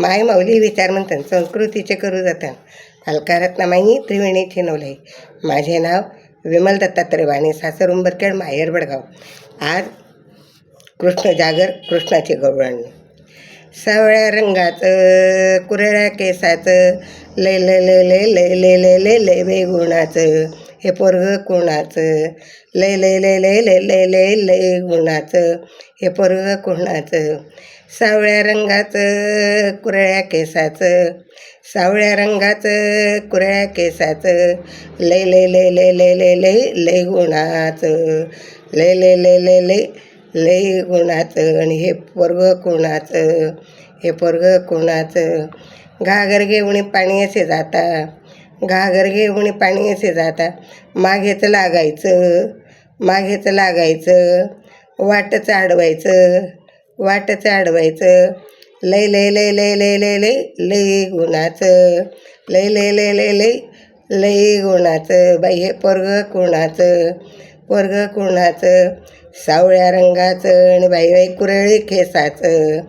माय माऊली विचार म्हणतात संस्कृतीचे करू जातात अलकारत्नामाई त्रिवेणी छिनवले माझे नाव विमल दत्तात्रय वाणी सासर उंबरखेड माहेर बडगाव आज कृष्ण जागर कृष्णाचे गवळण सावळ्या रंगाचं कुरळ्या केसाचं लय लय लय लय लय लय लय लय लय वेगुणाचं हे पोरग कोणाचं लय लय लय लय लय लय लय लय गुणाचं हे पोरग कोणाचं सावळ्या रंगाचं कुरळ्या केसाचं सावळ्या रंगाचं कुरळ्या केसाचं लय लय लय लय लय लय लय लय गुणाचं लय लय लय लय लय लय गुणाचं आणि हे पोरग कोणाचं हे पोरग कोणाचं घागर घेऊन पाणी असे जाता घागर घेऊन पाणी असे जातात मागेच लागायचं मागेच लागायचं वाटच अडवायचं वाटच अडवायचं लय लय लय लय लय लय लय लय गुणाचं लय लय लय लय लय लय गुणाचं बाई हे पोरग कोणाचं पोरग कोणाचं सावळ्या रंगाचं आणि बाई बाई कुरळी केसाचं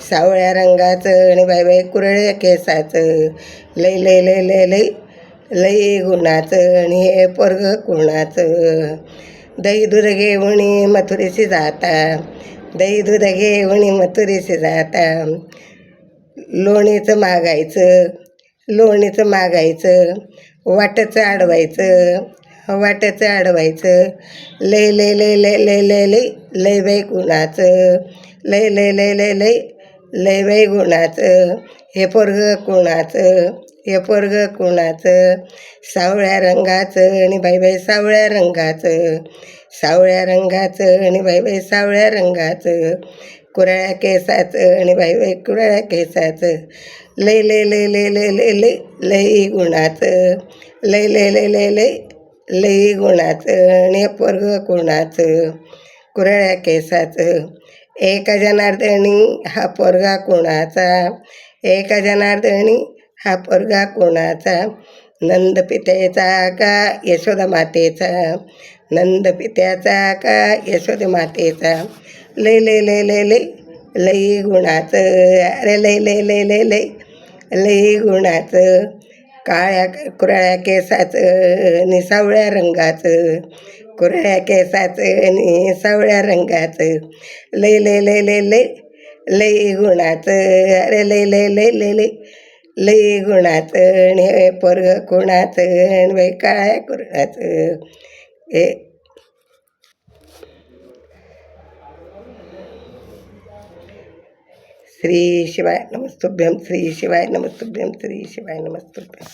सावळ्या रंगाचं आणि बाई बाई कुरळे केसाचं लय लय लय लय लय लय गुणाचं आणि हे पोरग कोणाचं दही दूध घेऊन मथुरीशी जाता दही दूध घेऊन मथुरीशी जाता लोणीचं मागायचं लोणीचं मागायचं वाटचं अडवायचं वाटचं अडवायचं लय लय लय लय लय लय लय लय बाई गुणाचं लय लय लय लय लय लय बाई गुणाचं हे पोरग कोणाचं हे पोरग कोणाचं सावळ्या रंगाचं आणि बाई बाई सावळ्या रंगाचं सावळ्या रंगाचं आणि बाई बाई सावळ्या रंगाचं कुराळ्या केसाचं आणि बाई बाई कुराळ्या केसाचं लय लय लय लय लय लय लय लई गुणाचं लय लय लय लय लय लई गुणाचं आणि हे पोरग कोणाचं कुराळ्या केसाचं एका जनार्दणी हा पोरगा कोणाचा एका जनार्दणी हा पोरगा कोणाचा नंद पित्याचा का यशोदा मातेचा नंद पित्याचा का यशोदा मातेचा लय लय लय लय लय लय गुणाचं अरे लय लय लय लय लय लय गुणाचं काळ्या कुराळ्या केसाचं आणि सावळ्या रंगाचं कुरळ्या केसाचं आणि सावळ्या रंगाचं लय लय लय लय लय लय गुणाचं अरे लय लय लय लय लय लय गुणातण हे पोरग कुणातण आणि बाई काळ्या हे श्री शिवाय नमस्तुभ्यम श्री शिवाय नमस्तुभ्यम श्री शिवाय नमस्तुभ्यम